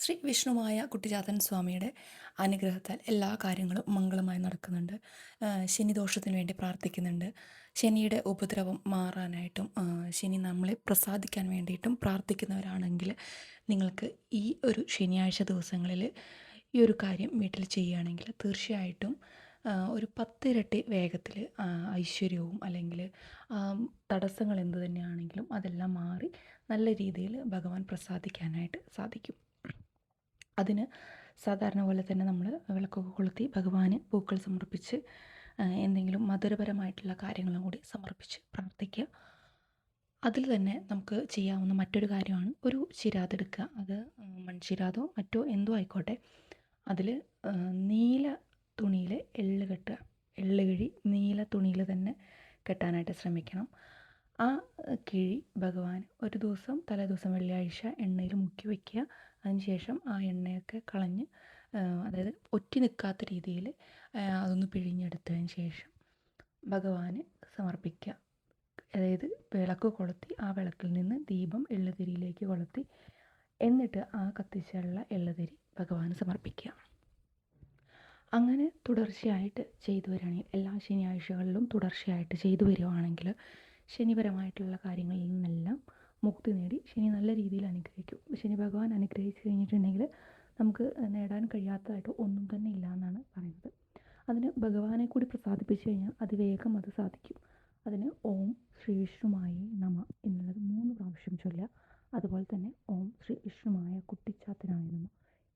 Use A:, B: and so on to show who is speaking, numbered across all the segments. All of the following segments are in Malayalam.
A: ശ്രീ വിഷ്ണുവായ കുട്ടിചാത്തൻ സ്വാമിയുടെ അനുഗ്രഹത്താൽ എല്ലാ കാര്യങ്ങളും മംഗളമായി നടക്കുന്നുണ്ട്. ശനിദോഷത്തിന് വേണ്ടി പ്രാർത്ഥിക്കുന്നുണ്ട്. ശനിയുടെ ഉപദ്രവം മാറാനായിട്ടും ശനി നമ്മളെ പ്രസാദിക്കാൻ വേണ്ടിയിട്ടും പ്രാർത്ഥിക്കുന്നവരാണെങ്കിൽ നിങ്ങൾക്ക് ഈ ഒരു ശനിയാഴ്ച ദിവസങ്ങളിൽ ഈ ഒരു കാര്യം വീട്ടിൽ ചെയ്യുകയാണെങ്കിൽ തീർച്ചയായിട്ടും ഒരു പത്തിരട്ടി വേഗത്തിൽ ഐശ്വര്യവും അല്ലെങ്കിൽ തടസ്സങ്ങൾ എന്ത് തന്നെയാണെങ്കിലും അതെല്ലാം മാറി നല്ല രീതിയിൽ ഭഗവാൻ പ്രസാദിക്കാനായിട്ട് സാധിക്കും. അതിന് സാധാരണ പോലെ തന്നെ നമ്മൾ വിളക്കൊക്കെ കൊളുത്തി ഭഗവാന് പൂക്കൾ സമർപ്പിച്ച് എന്തെങ്കിലും മധുരപരമായിട്ടുള്ള കാര്യങ്ങളും കൂടി സമർപ്പിച്ച് പ്രാർത്ഥിക്കുക. അതിൽ തന്നെ നമുക്ക് ചെയ്യാവുന്ന മറ്റൊരു കാര്യമാണ് ഒരു ചിരാതെടുക്കുക അത് മൺചിരാതോ മറ്റോ എന്തോ ആയിക്കോട്ടെ. അതിൽ നീല തുണിയിൽ എള്ള് കെട്ടുക. എള്ള് കിഴി നീല തുണിയിൽ തന്നെ കെട്ടാനായിട്ട് ശ്രമിക്കണം. ആ കിഴി ഭഗവാൻ ഒരു ദിവസം തലേ ദിവസം വെള്ളിയാഴ്ച എണ്ണയിൽ മുക്കി വയ്ക്കുക അതിനുശേഷം ആ എണ്ണയൊക്കെ കളഞ്ഞ് അതായത് ഒറ്റി നിൽക്കാത്ത രീതിയിൽ അതൊന്ന് പിഴിഞ്ഞെടുത്തതിന് ശേഷം ഭഗവാന് സമർപ്പിക്കുക അതായത് വിളക്ക് കൊളുത്തി ആ വിളക്കിൽ നിന്ന് ദീപം എള്ളുതിരിയിലേക്ക് കൊളുത്തി എന്നിട്ട് ആ കത്തിച്ചുള്ള എള്ളുതിരി ഭഗവാന് സമർപ്പിക്കുക അങ്ങനെ തുടർച്ചയായിട്ട് ചെയ്തു വരികയാണെങ്കിൽ എല്ലാ ശനിയാഴ്ചകളിലും തുടർച്ചയായിട്ട് ചെയ്തു വരികയാണെങ്കിൽ ശനിപരമായിട്ടുള്ള കാര്യങ്ങളിൽ നിന്നെല്ലാം മുക്തി നേടി ശനി നല്ല രീതിയിൽ അനുഗ്രഹിക്കും. ശനി ഭഗവാൻ അനുഗ്രഹിച്ചു കഴിഞ്ഞിട്ടുണ്ടെങ്കിൽ നമുക്ക് നേടാൻ കഴിയാത്തതായിട്ട് ഒന്നും തന്നെ ഇല്ല എന്നാണ് പറയുന്നത്. അതിന് ഭഗവാനെ കൂടി പ്രസാദിപ്പിച്ചു കഴിഞ്ഞാൽ അത് വേഗം അത് സാധിക്കും. അതിന് ഓം ശ്രീ വിഷ്ണുമായി നമ എന്നുള്ളത് മൂന്ന് പ്രാവശ്യം ചൊല്ലുക. അതുപോലെ തന്നെ ഓം ശ്രീ വിഷ്ണുമായ കുട്ടിച്ചാത്തനായ നമ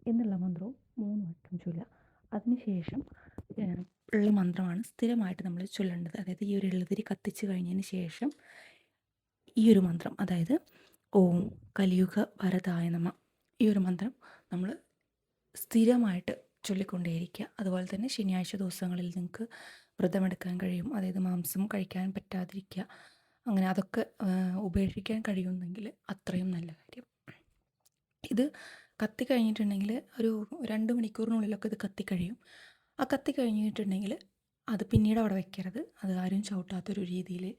A: എന്നുള്ള മന്ത്രവും മൂന്ന് വട്ടം ചൊല്ലുക. അതിനുശേഷം ഉള്ള മന്ത്രമാണ് സ്ഥിരമായിട്ട് നമ്മൾ ചൊല്ലേണ്ടത്. അതായത് ഈ ഒരു എഴുതിരി കത്തിച്ച് കഴിഞ്ഞതിന് ശേഷം ഈ ഒരു മന്ത്രം അതായത് ഓം കലിയുഗ വരദായ നമ ഈ ഒരു മന്ത്രം നമ്മൾ സ്ഥിരമായിട്ട് ചൊല്ലിക്കൊണ്ടേയിരിക്കുക. അതുപോലെ തന്നെ ശനിയാഴ്ച ദിവസങ്ങളിൽ നിങ്ങൾക്ക് വ്രതമെടുക്കാൻ കഴിയും. അതായത് മാംസം കഴിക്കാൻ പറ്റാതിരിക്കുക. അങ്ങനെ അതൊക്കെ ഉപേക്ഷിക്കാൻ കഴിയുമെന്നെങ്കിൽ അത്രയും നല്ല കാര്യം. ഇത് കത്തി കഴിഞ്ഞിട്ടുണ്ടെങ്കിൽ ഒരു രണ്ട് മണിക്കൂറിനുള്ളിലൊക്കെ ഇത് കത്തി കഴിയും. ആ കത്തി കഴിഞ്ഞിട്ടുണ്ടെങ്കിൽ അത് പിന്നീട് അവിടെ വെക്കരുത്. അത് ആരും ചവിട്ടാത്തൊരു രീതിയിൽ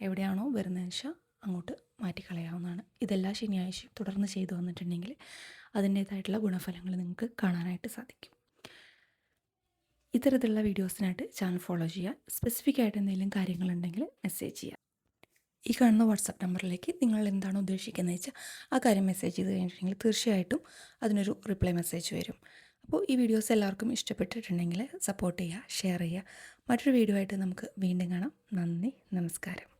A: എവിടെയാണോ വരുന്നതെന്ന് വെച്ചാൽ അങ്ങോട്ട് മാറ്റിക്കളയാവുന്നതാണ്. ഇതെല്ലാം ശനിയാഴ്ചയും തുടർന്ന് ചെയ്തു വന്നിട്ടുണ്ടെങ്കിൽ അതിന്റേതായിട്ടുള്ള ഗുണഫലങ്ങൾ നിങ്ങൾക്ക് കാണാനായിട്ട് സാധിക്കും. ഇത്തരത്തിലുള്ള വീഡിയോസിനായിട്ട് ചാനൽ ഫോളോ ചെയ്യുക. സ്പെസിഫിക് ആയിട്ട് എന്തെങ്കിലും കാര്യങ്ങളുണ്ടെങ്കിൽ മെസ്സേജ് ചെയ്യുക. ഈ കാണുന്ന വാട്സപ്പ് നമ്പറിലേക്ക് നിങ്ങൾ എന്താണ് ഉദ്ദേശിക്കുന്നത് വെച്ചാൽ ആ കാര്യം മെസ്സേജ് ചെയ്ത് കഴിഞ്ഞിട്ടുണ്ടെങ്കിൽ തീർച്ചയായിട്ടും അതിനൊരു റിപ്ലൈ മെസ്സേജ് വരും. അപ്പോൾ ഈ വീഡിയോസ് എല്ലാവർക്കും ഇഷ്ടപ്പെട്ടിട്ടുണ്ടെങ്കിൽ സപ്പോർട്ട് ചെയ്യുക ഷെയർ ചെയ്യുക. മറ്റൊരു വീഡിയോ ആയിട്ട് നമുക്ക് വീണ്ടും കാണാം. നന്ദി നമസ്കാരം.